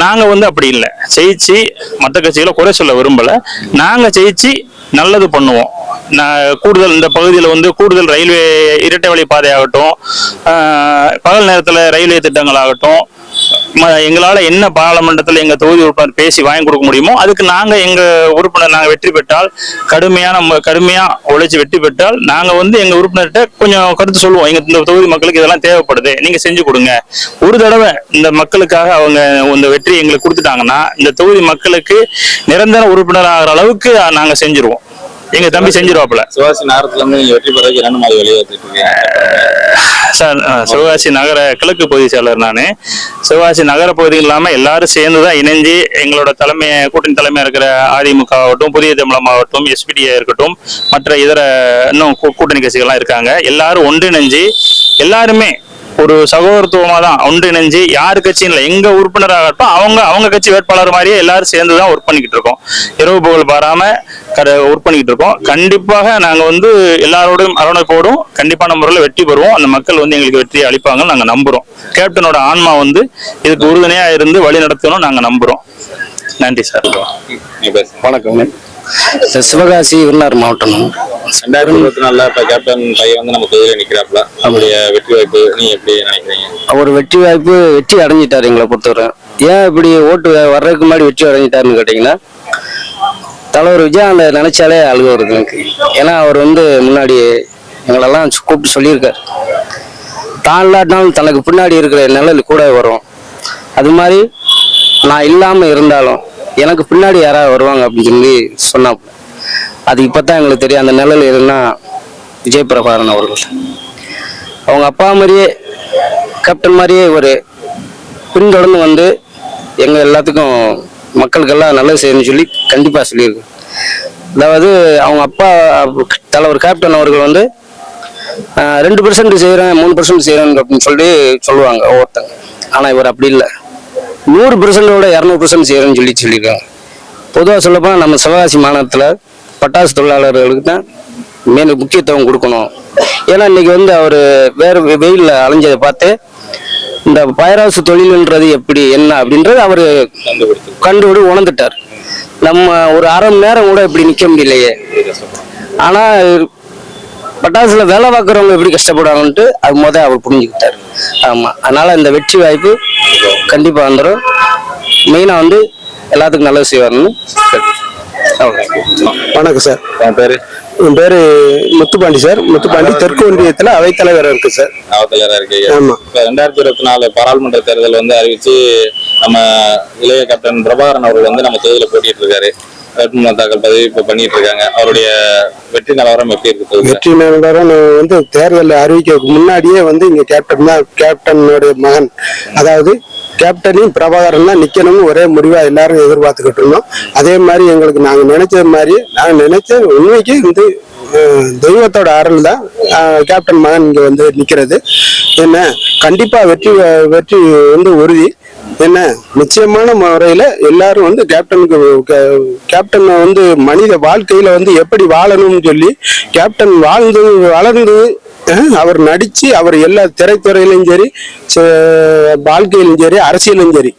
Speaker 4: நாங்கள் வந்து அப்படி இல்லை. ஜெயிச்சு மற்ற கட்சிகளை குறை சொல்ல விரும்பலை. நாங்கள் ஜெயிச்சு நல்லது பண்ணுவோம். நான் கூடுதல் இந்த பகுதியில் வந்து கூடுதல் ரயில்வே இரட்டை வழி பாதை ஆகட்டும் பகல் நேரத்தில் ரயில்வே திட்டங்கள் ஆகட்டும் எங்களால என்ன பாராளுமன்றத்தில் எங்க தொகுதி உறுப்பினர் பேசி வாங்கி கொடுக்க முடியுமோ அதுக்கு நாங்க எங்க உறுப்பினர் நாங்க வெற்றி பெற்றால் கடுமையான ம- கடுமையா உழைச்சி வெற்றி பெற்றால் நாங்க வந்து எங்க உறுப்பினர்கிட்ட கொஞ்சம் கருத்து சொல்லுவோம். எங்க இந்த தொகுதி மக்களுக்கு இதெல்லாம் தேவைப்படுது நீங்க செஞ்சு கொடுங்க. ஒரு தடவை இந்த மக்களுக்காக அவங்க இந்த வெற்றி எங்களுக்கு கொடுத்துட்டாங்கன்னா இந்த தொகுதி மக்களுக்கு நிரந்தர உறுப்பினர் ஆகிற அளவுக்கு நாங்க செஞ்சிருவோம். எங்க தம்பி செஞ்சிருவாப்புல.
Speaker 7: சிவாசி நகரத்துல இருந்து நீங்க வெற்றி பெறதுக்கு என்னென்ன மாதிரி இருக்கீங்க
Speaker 4: சார் சிவகாசி நகர கிழக்கு பகுதி செயலர் நான். சிவகாசி நகர பகுதி இல்லாம எல்லாரும் சேர்ந்து தான் இணைஞ்சு எங்களோட தலைமை கூட்டணி தலைமையா இருக்கிற அதிமுக ஆகட்டும் புதிய தமிழம் ஆகட்டும் எஸ்பிடியா இருக்கட்டும் மற்ற இதர இன்னும் கூட்டணி கட்சிகள்லாம் இருக்காங்க. எல்லாரும் ஒன்றிணைஞ்சு எல்லாருமே ஒரு சகோதரத்துவமா தான் ஒன்றிணைஞ்சு யார் கட்சியும் இல்லை எங்க உறுப்பினராக ஆகட்டும் அவங்க அவங்க கட்சி வேட்பாளர் மாதிரியே எல்லாரும் சேர்ந்து தான் ஒர்க் பண்ணிக்கிட்டு இருக்கோம். இரவு புகழ் பாராம கடை ஒர்க் பண்ணிக்கிட்டு இருக்கோம். கண்டிப்பாக நாங்க வந்து எல்லாரோடும் அரவணைப்போடும் கண்டிப்பான முறையில் வெற்றி பெறுவோம். அந்த மக்கள் வந்து எங்களுக்கு வெற்றியை அளிப்பாங்கன்னு நாங்க நம்புறோம். கேப்டனோட ஆன்மா வந்து இதுக்கு உறுதுணையா இருந்து வழி நடத்தணும் நாங்க நம்புறோம். நன்றி சார்.
Speaker 5: வணக்கம். சிவகாசி விருந்தார் மாவட்டம்
Speaker 7: ரெண்டாயிரத்தி இருபத்தி நாலுல இப்ப கேப்டன் பையன் வந்து நம்ம தொகுதியில நிக்கிறாப்ல அவருடைய வெற்றி வாய்ப்பு நீங்க எப்படி நினைக்கிறீங்க?
Speaker 5: அவர் வெற்றி வாய்ப்பு வெற்றி அடைஞ்சிட்டாரு எங்களை பொறுத்தவரை. ஏன் இப்படி ஓட்டு வர்றதுக்கு முன்னாடி வெற்றி அடைஞ்சிட்டாருன்னு கேட்டிங்கன்னா தலைவர் விஜயானந்த நினைச்சாலே அழுக வருது எனக்கு. ஏன்னா அவர் வந்து முன்னாடி எங்களெல்லாம் கூப்பிட்டு சொல்லியிருக்காரு. தான் இல்லாட்டினாலும் தனக்கு பின்னாடி இருக்கிற நிழல் கூட வரும். அது மாதிரி நான் இல்லாமல் இருந்தாலும் எனக்கு பின்னாடி யாராவது வருவாங்க அப்படின்னு சொல்லி சொன்னாப்புல. அது இப்போ தான் எங்களுக்கு தெரியும். அந்த நிலையில் எதுனா விஜய் பிரபாகரன் அவர்கள். அவங்க அப்பா மாதிரியே கேப்டன் மாதிரியே ஒரு பின்தொடர்ந்து வந்து எங்கள் எல்லாத்துக்கும் மக்களுக்கெல்லாம் நல்லது செய்யணும்னு சொல்லி கண்டிப்பாக சொல்லியிருக்கு அதாவது அவங்க அப்பா தலைவர் கேப்டன் அவர்கள் வந்து ரெண்டு பர்சன்ட் செய்கிறேன் மூணு பர்சன்ட் செய்கிறேன் அப்படின்னு சொல்லி சொல்லுவாங்க ஒவ்வொருத்தங்க. ஆனால் இவர் அப்படி இல்லை. நூறு பர்சன்டோட இரநூறு பர்சன்ட் செய்கிறேன்னு சொல்லி சொல்லியிருக்காங்க. பொதுவாக சொல்லப்போனால் நம்ம சிவகாசி மாநிலத்தில் பட்டாசு தொழிலாளர்களுக்கு தான் மேலும் முக்கியத்துவம் கொடுக்கணும். ஏன்னா இன்னைக்கு வந்து அவர் வேறு வெயிலில் அலைஞ்சதை பார்த்து இந்த பைராசு தொழில்ன்றது எப்படி என்ன அப்படின்றது அவர் கண்டுபிடி உணர்ந்துட்டார். நம்ம ஒரு அரை மணி நேரம் கூட இப்படி நிற்க முடியலையே. ஆனால் பட்டாசுல வேலை பார்க்குறவங்க எப்படி கஷ்டப்படுவாங்கன்ட்டு அது முத அவர் புரிஞ்சுக்கிட்டார். ஆமா. அதனால இந்த வெற்றி வாய்ப்பு கண்டிப்பா வந்துடும் மெயினா வந்து எல்லாத்துக்கும் நல்லது செய்வாருன்னு வணக்கம் சார்.
Speaker 7: உன் பேரு?
Speaker 5: என் பேரு முத்துப்பாண்டி சார். முத்துப்பாண்டி தெற்கு ஒன்றியத்துல அவைத்தலைவர் இருக்கு சார்.
Speaker 7: காவல்துறையா இருக்கீங்க.
Speaker 5: ஆமா.
Speaker 7: இப்ப ரெண்டாயிரத்தி இருபத்தி நாலு பாராளுமன்ற தேர்தல் வந்து அறிவிச்சு நம்ம இளைய கேப்டன் பிரபாகரன் அவர்கள் வந்து நம்ம தொகுதியில போட்டிட்டு இருக்காரு வேட்புமனு தாக்கல் பதிவு இப்ப பண்ணிட்டு இருக்காங்க அவருடைய வெற்றி நிலவரம் எப்படி இருக்கு
Speaker 5: வெற்றி நிலவரம் வந்து தேர்தல் அறிவிக்கிறதுக்கு முன்னாடியே வந்து இங்க கேப்டன் தான் கேப்டனுடைய மகன். அதாவது கேப்டனையும் பிரபாகரன் தான் நிக்கணும்னு ஒரே முடிவா எல்லாரும் எதிர்பார்த்துக்கிட்டு இருந்தோம். அதே மாதிரி எங்களுக்கு நாங்க நினைச்ச மாதிரி நாங்க நினைச்ச உண்மைக்கு வந்து தெய்வத்தோட அருள் தான் கேப்டன் மகன் இங்க வந்து நிக்கிறது. என்ன கண்டிப்பா வெற்றி வெற்றி வந்து உறுதி. என்ன? நிச்சயமான முறையில எல்லாரும் வந்து கேப்டனுக்கு கேப்டனை கேப்டன் வந்து மனித வாழ்க்கையில வந்து எப்படி வாழணும்னு சொல்லி கேப்டன் வாழ்ந்து வளர்ந்து அவர் நடிச்சு அவர் எல்லா திரைத்துறையிலும் சரி ச- வாழ்க்கையிலும் சரி அரசியலும் சரி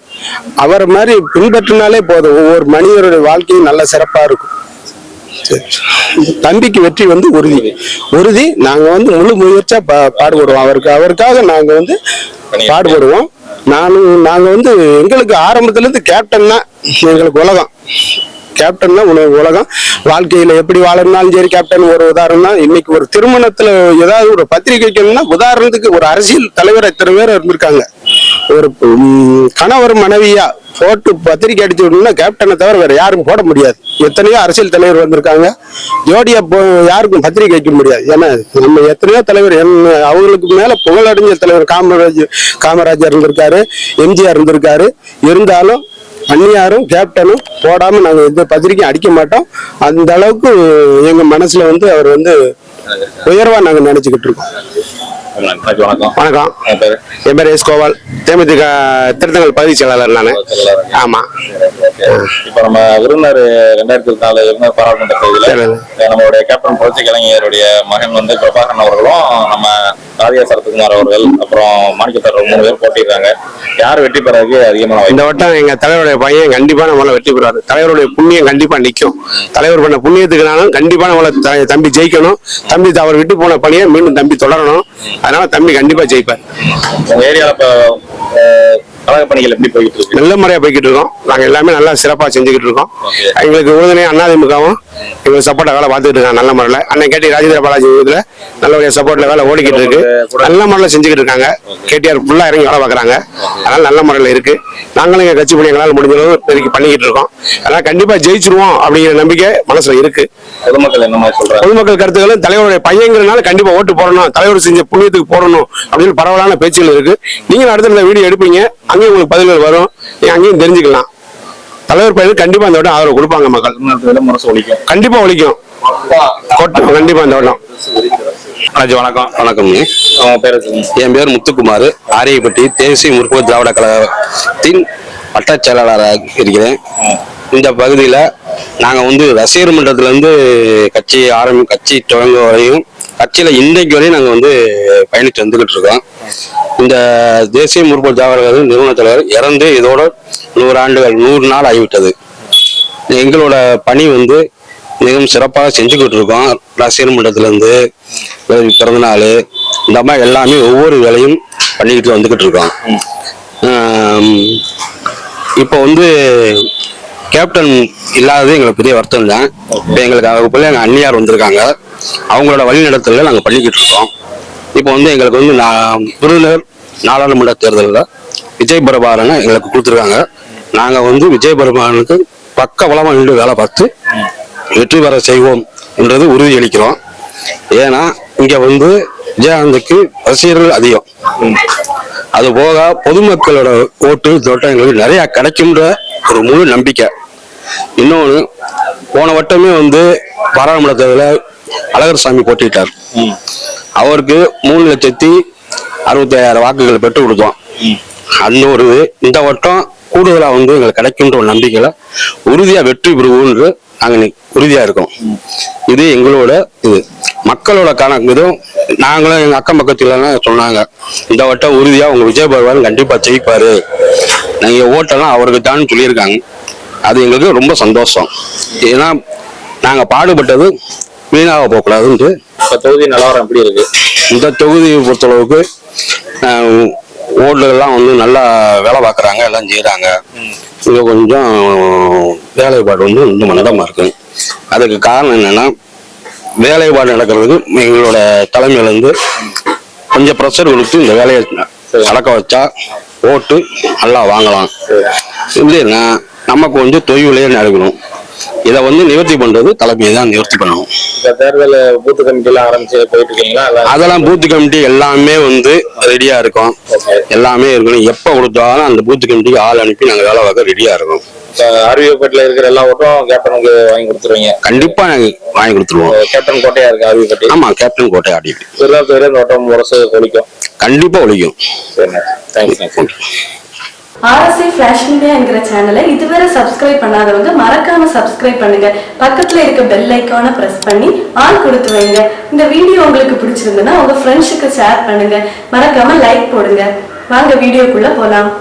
Speaker 5: அவரை மாதிரி பின்பற்றினாலே போதும். ஒவ்வொரு மனிதருடைய வாழ்க்கையும் நல்ல சிறப்பா இருக்கும். தம்பிக்கு வெற்றி வந்து உறுதி. உறுதி நாங்க வந்து முழு முயற்சியா பாடுபடுவோம். அவருக்கு அவருக்காக நாங்க வந்து பாடுபடுவோம். நானும் நாங்க வந்து எங்களுக்கு ஆரம்பத்துல இருந்து கேப்டன் தான் எங்களுக்கு உலகம். கேப்டன் தான் உனக்கு உலகம். வாழ்க்கையில எப்படி வாழணும்னாலும் சரி கேப்டன் ஒரு உதாரணம் தான். இன்னைக்கு ஒரு திருமணத்துல ஏதாவது ஒரு பத்திரிகை வைக்கணும்னா உதாரணத்துக்கு ஒரு அரசியல் தலைவர் இத்தனை பேர் இருந்திருக்காங்க. ஒரு கணவர் மனைவியா போட்டு பத்திரிக்கை அடிச்சு விடணும்னா கேப்டனை தவிர வேற யாரும் போட முடியாது. எத்தனையோ அரசியல் தலைவர் வந்திருக்காங்க. ஜோடியா போ யாருக்கும் பத்திரிக்கை வைக்க முடியாது. ஏன்னா நம்ம எத்தனையோ தலைவர் என் அவங்களுக்கு மேல புகழடைஞ்ச தலைவர் காமராஜ் காமராஜர் இருந்திருக்காரு எம்ஜிஆர் இருந்திருக்காரு. இருந்தாலும் அந்நியாரும் கேப்டனும் போடாம நாங்க எந்த பத்திரிக்கையும் அடிக்க மாட்டோம். அந்த அளவுக்கு எங்க மனசுல வந்து அவர் வந்து உயர்வா நாங்க நினைச்சுக்கிட்டு இருக்கோம்.
Speaker 7: வணக்கம்.
Speaker 5: வணக்கம். என் பேர்? எஸ் கோபால். தேமுதிக திருத்தங்கள் பகுதி செயலாளர் நான். ஆமா.
Speaker 7: இப்ப நம்ம விருந்தினர் ரெண்டாயிரத்தி இருபத்தி நாலு விருந்தினர் பாராளுமன்ற தொகுதியில. நம்மளுடைய கேப்டன் புரட்சி கலைஞருடைய மகன் வந்து பிரபாகரன் அவர்களும் நம்ம ராதிகா சரத்குமார் அவர்கள் அப்புறம் மாணிக்கத்தர் மூணு பேர் போட்டிடுறாங்க யார் வெற்றி பெறதுக்கு அதிகமான
Speaker 5: இந்த வட்டம் எங்க தலைவருடைய பையன் கண்டிப்பா நம்மள வெற்றி பெறுவார். தலைவருடைய புண்ணியம் கண்டிப்பா நிக்கும். தலைவர் பண்ண புண்ணியத்துக்குனாலும் கண்டிப்பா நம்மள தம்பி ஜெயிக்கணும். தம்பி அவர் விட்டு போன பணியை மீண்டும் தம்பி தொடரணும். அதனால தம்பி கண்டிப்பா ஜெயிப்பார்.
Speaker 7: உங்க ஏரியால இப்ப கழக பணிகள் எப்படி போயிட்டு இருக்கு?
Speaker 5: நல்ல முறையா போய்கிட்டு இருக்கோம். நாங்க எல்லாமே நல்லா சிறப்பா செஞ்சுக்கிட்டு இருக்கோம். எங்களுக்கு உறுதுணை அண்ணாதிமுகவும் எங்களுக்கு சப்போர்ட்டா வேலை பார்த்துக்கிட்டு இருக்காங்க நல்ல முறையில. அண்ணன் கேட்டி ராஜேந்திர பாலாஜி இதுல நல்ல சப்போர்ட்ல வேலை ஓடிக்கிட்டு இருக்கு. நல்ல முறையில செஞ்சுக்கிட்டு இருக்காங்க. கேடிஆர் ஃபுல்லா இறங்கி வேலை பார்க்கறாங்க. அதனால நல்ல முறையில இருக்கு. நாங்களும் எங்க கட்சி பணி எங்களால் முடிஞ்ச அளவு பண்ணிக்கிட்டு இருக்கோம். அதனால கண்டிப்பா ஜெயிச்சிருவோம் அப்படிங்கிற நம்பிக்கை மனசுல இருக்கு.
Speaker 7: பொதுமக்கள் என்ன மாதிரி சொல்றாங்க?
Speaker 5: பொதுமக்கள் கருத்துக்களும் தலைவருடைய பையங்கிறனால கண்டிப்பா ஓட்டு போடணும் தலைவர் செஞ்ச புண்ணியத்துக்கு போடணும் அப்படின்னு பரவலான பேச்சுகள் இருக்கு. நீங்களும் அடுத்த வீடியோ எடுப்பீங்க. அங்கேயும் உங்களுக்கு பதில்கள் வரும். நீங்க அங்கேயும் தெரிஞ்சுக்கலாம். தலைவர் பையனுக்கு கண்டிப்பா இந்த வட்டம் ஆதரவு கொடுப்பாங்க மக்கள்.
Speaker 7: முரசு ஒழிக்கும்.
Speaker 5: கொட்டும் கண்டிப்பா இந்த வட்டம்.
Speaker 7: அண்ணாச்சி வணக்கம்.
Speaker 8: வணக்கம். என் பேர் முத்துக்குமார். ஆரியப்பட்டி தேசிய முற்போக்கு திராவிட கழகத்தின் வட்டச் செயலாளராக இருக்கிறேன். இந்த பகுதியில் நாங்கள் வந்து ரசிகர் மன்றத்திலேருந்து கட்சி ஆரம்பி கட்சி துவங்க வரையும் கட்சியில் இன்றைக்கு வரையும் நாங்கள் வந்து பயணித்து வந்துக்கிட்டு இருக்கோம். இந்த தேசிய முற்போக்கு திராவிட நிறுவன தலைவர் இறந்து இதோட நூறு ஆண்டுகள் நூறு நாள் ஆகிவிட்டது. எங்களோட பணி வந்து மிகவும் சிறப்பாக செஞ்சுக்கிட்டு இருக்கோம். ரசிகர் மன்றத்திலேருந்து பிறந்தநாள் இந்த மாதிரி எல்லாமே ஒவ்வொரு வேலையும் பண்ணிக்கிட்டு வந்துக்கிட்டு இருக்கோம். இப்போ வந்து கேப்டன் இல்லாதது எங்களுக்கு பெரிய வருத்தம் தான் இப்போ எங்களுக்கு அதுக்குள்ள எங்கள் அண்ணியார் வந்திருக்காங்க. அவங்களோட வழிநடத்தல நாங்கள் பண்ணிக்கிட்டு இருக்கோம். இப்போ வந்து எங்களுக்கு வந்து நான் விருதுநகர் நாடாளுமன்ற தேர்தலில் விஜய் பிரபாரனை எங்களுக்கு கொடுத்துருக்காங்க. நாங்கள் வந்து விஜய் பிரபாரனுக்கு பக்க வளமாக நின்று வேலை பார்த்து வெற்றி பெற செய்வோம் என்றது உறுதியளிக்கிறோம் ஏன்னா இங்கே வந்து விஜயகாந்துக்கு ரசிகர்கள் அதிகம். அது போக பொதுமக்களோட ஓட்டு தோட்டம் எங்களுக்கு நிறையா கிடைக்கும்ன்ற ஒரு முழு நம்பிக்கை. இன்னொன்று போன வட்டமே வந்து பாராளுமன்ற தேர்தலில் அழகர் சாமி போட்டிட்டார் அவருக்கு மூணு லட்சத்தி அறுபத்தி ஐயாயிரம் வாக்குகள் பெற்று கொடுத்தோம். அந்த ஒரு இது இந்த வட்டம் கூடுதலா வந்து எங்களுக்கு கிடைக்கும்ன்ற ஒரு நம்பிக்கையில உறுதியா வெற்றி பெறுவோம்னு நாங்க உறுதியா இருக்கோம். இது எங்களோட இது. மக்களோட கணக்கு. இதுவும் நாங்களும் எங்க அக்கம் பக்கத்துல சொன்னாங்க. இந்த வட்டம் உறுதியா உங்க விஜய் பகவான் கண்டிப்பா ஜெயிப்பாரு. நீங்க ஓட்டெல்லாம் அவருக்கு தான் சொல்லியிருக்காங்க. அது எங்களுக்கு ரொம்ப சந்தோஷம். ஏன்னா நாங்க பாடுபட்டது வீணாக போகக்கூடாதுன்ட்டு
Speaker 7: இப்ப தொகுதி நிலவரம் எப்படி இருக்கு?
Speaker 8: இந்த தொகுதியை பொறுத்தளவுக்கு ஓட்டுகள்லாம் வந்து நல்லா வேலை பார்க்குறாங்க எல்லாம் செய்கிறாங்க. இங்கே கொஞ்சம் வேலைப்பாடு வந்து இன்னும் மந்தமாக இருக்கு. அதுக்கு காரணம் என்னன்னா வேலைப்பாடு நடக்கிறதுக்கு எங்களோட தலைமையிலேருந்து கொஞ்சம் ப்ரெஷர் கொடுத்து இந்த வேலையை நடக்க வச்சா ஓட்டு நல்லா வாங்கலாம். இல்லைன்னா நமக்கு கொஞ்சம் தொய்வுலையே நடக்கணும். இதை வந்து நிவர்த்தி பண்றது தலைமையை தான் நிவர்த்தி பண்ணணும்.
Speaker 7: தேர்தல் பூத்து கமிட்டி எல்லாம் ஆரம்பிச்சு போயிட்டு இருக்கீங்களா
Speaker 8: அதெல்லாம் பூத் கமிட்டி எல்லாமே வந்து ரெடியா இருக்கும். எல்லாமே இருக்கணும். எப்ப கொடுத்தாலும் அந்த பூத் கமிட்டிக்கு ஆள் அனுப்பி நாங்க வேலை பார்க்க ரெடியா இருக்கோம்.
Speaker 7: இருக்கிற எல்லா ஓட்டும் கேப்டனுக்கு வாங்கி கொடுத்துருவீங்க.
Speaker 8: கண்டிப்பா நாங்க வாங்கி கொடுத்துருவோம்.
Speaker 7: கேப்டன் கோட்டையா இருக்கு அறிவிப்பட்டி
Speaker 8: ஆமா கேப்டன் கோட்டை ஆடிட்டு.
Speaker 7: திருவிழா பேரு இந்த ஓட்டம் முரசு ஒழிக்கும்
Speaker 8: கண்டிப்பா ஒழிக்கும்
Speaker 7: சரிண்ணா தேங்க்ஸ்
Speaker 11: ஆர்எஸ்ஐ ஃபிளாஷ் மீடியா என்கிற சேனலை இதுவரை சப்ஸ்கிரைப் பண்ணாதவங்க மறக்காம சப்ஸ்கிரைப் பண்ணுங்க. பக்கத்துல இருக்க பெல் ஐக்கானை பிரஸ் பண்ணி ஆல் கொடுத்து வைங்க. இந்த வீடியோ உங்களுக்கு பிடிச்சிருந்ததுன்னா உங்க ஃப்ரெண்ட்ஸுக்கு ஷேர் பண்ணுங்க. மறக்காம லைக் போடுங்க. வாங்க வீடியோக்குள்ள போலாம்.